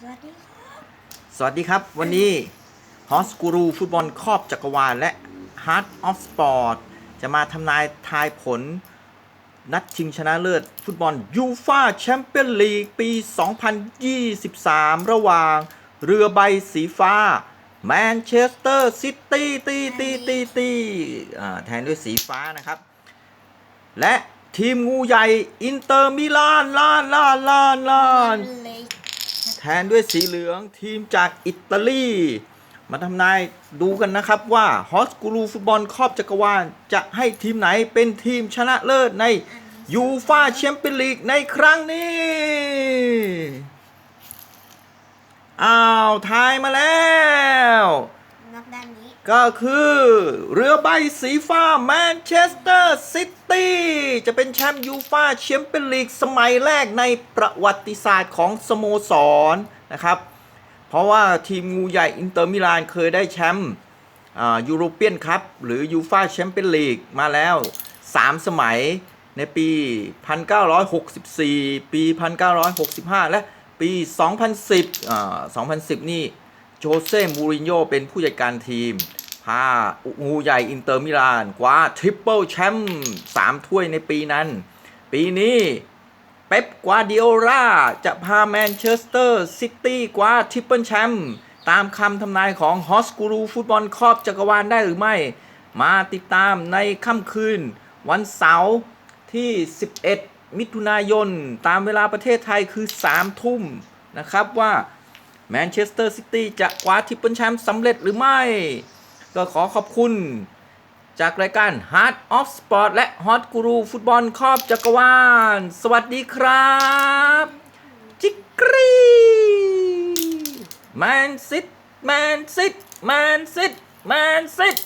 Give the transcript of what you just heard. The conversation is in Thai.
สวัสดีครับ สวัสดีครับ วันนี้ฮอสกูรูฟุตบอลครอบจักรวาลและ Heart of Sport จะมาทำนายทายผล นัดชิงชนะเลิศ ฟุตบอลยูฟาแชมเปี้ยนลีกปี 2023 ระหว่าง เรือใบสีฟ้า แมนเชสเตอร์ซิตี้ตีตีตีตีแทนด้วยสีฟ้านะครับ และทีมงูใหญ่ อินเตอร์มิลานลานลานลานลานเลยแท นด้วยสีเหลืองทีมจากอิตาลี มาทำนายดูกันนะครับว่าฮอสกูรูฟุตบอลครอบจักรวาลจะให้ทีมไหนเป็นทีมชนะเลิศในยูฟาแชมเปี้ยนลีกในครั้งนี้ อ้าว ทายมาแล้ว ก็คือเรือใบสีฟ้าแมนเชสเตอร์ซิตี้จะเป็นแชมป์ยูฟาแชมเปี้ยนลีกสมัยแรกในประวัติศาสตร์ของสโมสรนะครับ เพราะว่าทีมงูใหญ่อินเตอร์มิลานเคยได้แชมป์ยูโรเปียนคัพหรือยูฟาแชมเปี้ยนลีกมาแล้ว 3 สมัยในปี 1964 ปี 1965 และปี 2010อ่า2010 นี่โจเซ่ มูรินโญ่เป็นผู้จัดการทีม พางูใหญ่อินเตอร์มิลานคว้าทริปเปิลแชมป์สามถ้วยในปีนั้น ปีนี้เป๊ปกวาดิโอลาจะพาแมนเชสเตอร์ซิตี้คว้าทริปเปิลแชมป์ตามคำทำนายของฮอสกูรูฟุตบอลครอบจักรวาลได้หรือไม่ มาติดตามในค่ำคืน วันเสาร์ที่ 11 มิถุนายน ตามเวลาประเทศไทยคือ 3 ทุ่มนะครับว่าแมนเชสเตอร์ซิตี้จะคว้าทริปเปิลแชมป์สำเร็จหรือไม่ ก็ขอขอบคุณ จากรายการ Heart of Sport และ Hot Guru ฟุตบอลครอบจักรวาล สวัสดีครับ จิกรีแมนซิตแมนซิตแมนซิตแมนซิต